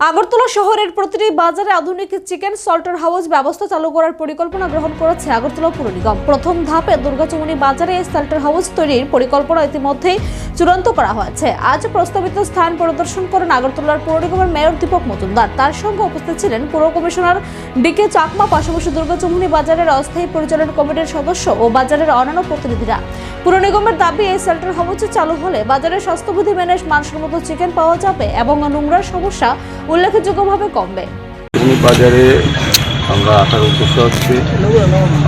আগরতলা শহরের প্রতিটি বাজারে আধুনিক চিকেন সল্টার হাউস ব্যবস্থা চালু করার পরিকল্পনা গ্রহণ করেছে আগরতলা পুর নিগম। প্রথম ধাপে দুর্গাচমনি বাজারে সল্টার হাউস তৈরির পরিকল্পনা ইতিমধ্যেই চূড়ান্ত করা হয়েছে। আজ প্রস্তাবিত স্থান পরিদর্শন করেন আগরতলার পৌর নিগমের মেয়র দীপক মজুমদার। তার সঙ্গে উপস্থিত ছিলেন পুর কমিশনার ডিকে চাকমা, পাশাপাশি দুর্গাচমনি বাজারের অস্থায়ী পরিচালন কমিটির সদস্য ও বাজারের অন্যান্য প্রতিনিধিরা। পুর নিগমের দাবি, এই সেল্টার হাউস চালু হলে বাজারে স্বাস্থ্যবিধি মেনে মানসম্মত চিকেন পাওয়া যাবে এবং নোংরার সমস্যা উল্লেখযোগ্যভাবে কমবে। বাজারে আমরা আসার উদ্দেশ্য হচ্ছে।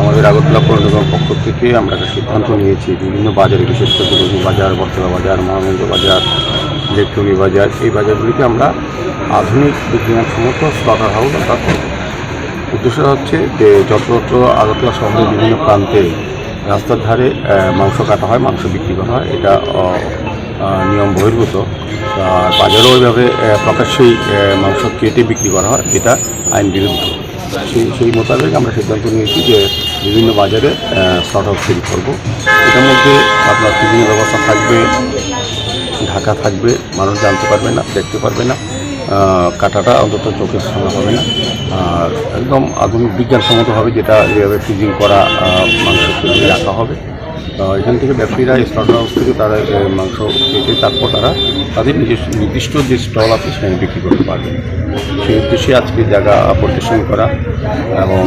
আমাদের আগরতলা পৌর নিগম পক্ষ থেকে আমরা একটা সিদ্ধান্ত নিয়েছি, বিভিন্ন বাজারে, বিশেষ করে দুর্গী বাজার, বর্তলা বাজার মহানন্দ বাজার, ইলেকট্রনিক বাজার, এই বাজারগুলিতে আমরা আধুনিক বিজ্ঞানসম্মত স্লটার হাউস আমরা করব উদ্দেশ্য হচ্ছে যে যত্রতত্র আগরতলা শহরের বিভিন্ন প্রান্তে রাস্তার ধারে মাংস কাটা হয়, মাংস বিক্রি করা হয়। এটা নিয়ম বহির্ভূত। বাজারেও ওইভাবে প্রকাশ্যেই মাংস কেটে বিক্রি করা হয় যেটা আইন বিরুদ্ধ। সেই সেই মোতাবেক আমরা সিদ্ধান্ত নিয়েছি যে বিভিন্ন বাজারে স্লট হাউস তৈরি করব। এটার মধ্যে আপনার বিভিন্ন ব্যবস্থা থাকবে, ঢাকা থাকবে, মানুষ জানতে পারবে না, দেখতে পারবে না কাটাটা অন্তত চোখের সামনে হবে না। আর একদম আধুনিক বিজ্ঞানসম্মত হবে যেটা, যেভাবে ফ্রিজিং করা মাংস রাখা হবে। এখান থেকে ব্যবসায়ীরা স্লট হাউস থেকে তারা মাংস কেটে তারপর তারা তাদের নিজস্ব নির্দিষ্ট যে স্টল আছে সেখানে বিক্রি করতে পারবে। সেই উদ্দেশ্যে আজকে জায়গা পরিদর্শন করা এবং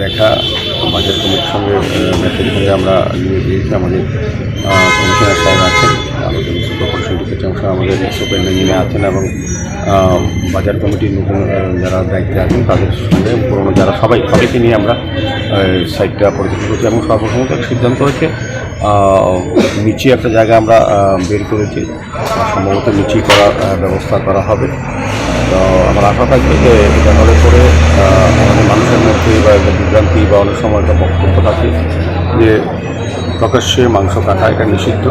দেখা বাজার কমিটির সঙ্গে মেসেজের সঙ্গে আমরা নিয়ে দিয়েছি আমাদের কমিশনার সাহেব আছেন আমাদের কর্পোরেশন ডিপার্টমেন্ট আমাদের সুপারিনটেন্ডেন্ট আছেন এবং বাজার কমিটির নতুন যারা দায়িত্বে আছেন তাদের সঙ্গে পুরনো যারা সবাই, সবাইকে নিয়ে আমরা সাইটটা পরিদর্শন করছি এবং সর্বপ্রথম একটা সিদ্ধান্ত হয়েছে। নিচে একটা জায়গা আমরা বের করেছি। সম্ভবত নিচেই করার ব্যবস্থা করা হবে। তো আমার আশা থাকবে যে এটা হলে আমাদের মানুষের মধ্যে বা একটা বিভ্রান্তি বা অনেক সময় একটা বক্তব্য থাকে যে প্রকাশ্যে মাংস কাটা এটা নিষিদ্ধ।